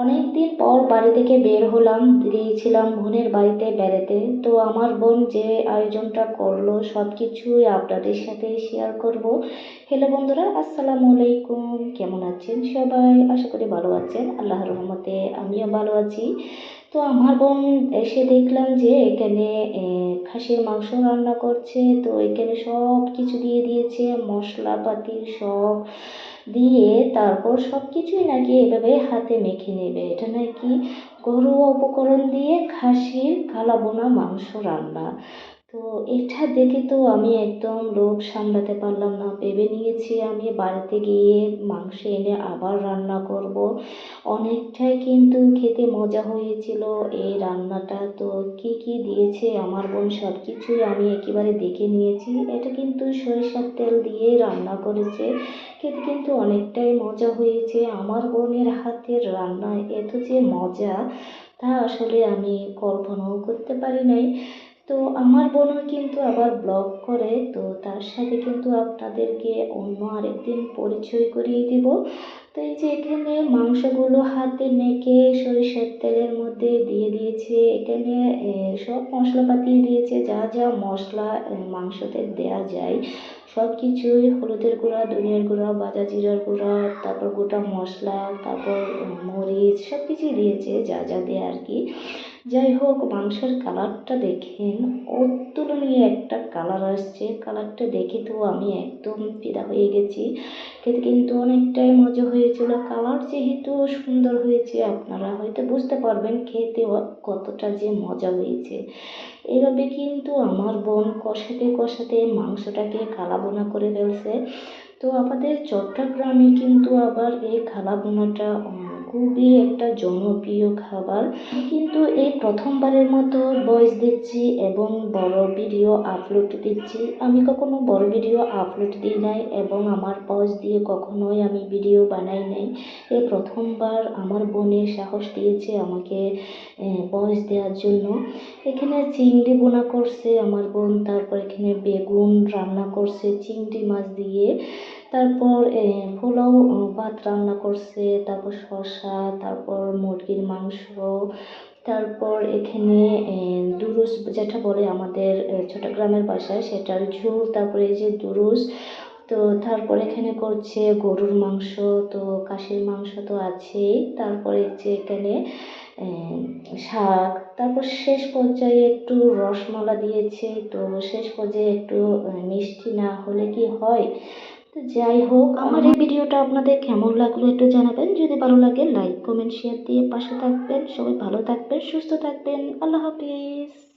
অনেক দিন পর বাড়ি থেকে বের হলাম, গিয়েছিলাম বোনের বাড়িতে বেড়াতে। তো আমার বোন যে আয়োজনটা করল সব কিছুই আপনাদের সাথে শেয়ার করব। হ্যালো বন্ধুরা, আসসালামু আলাইকুম। কেমন আছেন সবাই? আশা করি ভালো আছেন। আল্লাহ রহমতে আমিও ভালো আছি। তো আমার বোন এসে দেখলাম যে এখানে খাসির মাংস রান্না করছে। তো এখানে সব কিছু দিয়ে দিয়েছে, মশলাপাতি সব দিয়ে তারপর সব কিছুই নাকি এভাবে হাতে মেখে নেবে। এটা নাকি ঘরোয়া উপকরণ দিয়ে খাসির কালা বোনা মাংস রান্না। তো এটা দেখে তো আমি একদম লোভ সামলাতে পারলাম না। ভেবে নিয়েছি আমি বাড়িতে গিয়ে মাংস এনে আবার রান্না করব। অনেকটাই কিন্তু খেতে মজা হয়েছিল এই রান্নাটা। তো কি কি দিয়েছে আমার বোন সব কিছুই আমি একেবারে দেখে নিয়েছি। এটা কিন্তু সরিষার তেল দিয়েই রান্না করেছে। খেতে কিন্তু অনেকটাই মজা হয়েছে। আমার বোনের হাতের রান্না এত যে মজা, তা আসলে আমি কল্পনাও করতে পারি নাই। তো আমার বোনও কিন্তু আবার ব্লগ করে, তো তার সাথে কিন্তু আপনাদেরকে অন্য আরেকদিন পরিচয় করিয়ে দিব। তো এই যে এখানে মাংসগুলো হাতে মেখে সরিষার তেলের মধ্যে দিয়ে দিয়েছে। এখানে সব মশলাপাতি দিয়েছে, যা যা মশলা মাংসতে দেয়া যায়। সব কিছুই হলুদের গুঁড়া, ধনিয়ার গুঁড়া ভাজা জিরার গুঁড়া, তারপর গোটা মশলা, তারপর মরিচ সব কিছুই দিয়েছে, যা যা দেয় আর কি। যাই হোক মাংসের কালারটা দেখেন। অতুলনীয় একটা কালার আসছে। কালারটা দেখে তো আমি একদম ফিদা হয়ে গেছি। খেতে কিন্তু অনেকটাই মজা হয়েছিল। কালার যেহেতু সুন্দর হয়েছে, আপনারা হয়তো বুঝতে পারবেন খেতে কতটা যে মজা হয়েছে। এভাবে কিন্তু আমার বোন কষাতে কষাতে মাংসটাকে কালা বোনা করে ফেলছে। তো আমাদের চট্টগ্রামে কিন্তু আবার এই কালা বোনাটা খুবই একটা জনপ্রিয় খাবার। কিন্তু এই প্রথমবারের মতো ভয়েস দিচ্ছি এবং বড় ভিডিও আপলোড দিচ্ছি। আমি কখনো বড় ভিডিও আপলোড দিই নাই এবং আমার ভয়েস দিয়ে কখনোই আমি ভিডিও বানাই নাই। এই প্রথমবার আমার বোনের সাহস দিয়েছে আমাকে ভয়েস দেওয়ার জন্য। এখানে চিংড়ি বোনা করছে আমার বোন, তারপর এখানে বেগুন রান্না করছে, চিংড়ি মাছ দিয়ে। তারপর পোলাও ভাত রান্না করছে, তারপর শসা, তারপর মুরগির মাংস, তারপর এখানে দুরুস যেটা বলে আমাদের চট্টগ্রামের ভাষায় সেটার ঝোল, তারপরে এই যে দুরুস, তো তারপর এখানে করছে গরুর মাংস, তো কাশির মাংস তো আছেই, তারপরে যে এখানে শাক, তারপর শেষ পর্যায়ে একটু রসমালা দিয়েছে, তো শেষ পর্যায়ে একটু মিষ্টি না হলে কি হয়? তো যাই হোক, আমার এই ভিডিওটা আপনাদের কেমন লাগল একটু জানাবেন। যদি ভালো লাগে লাইক কমেন্ট শেয়ার দিয়ে পাশে থাকবেন। সবাই ভালো থাকবেন, সুস্থ থাকবেন। আল্লাহ হাফিজ।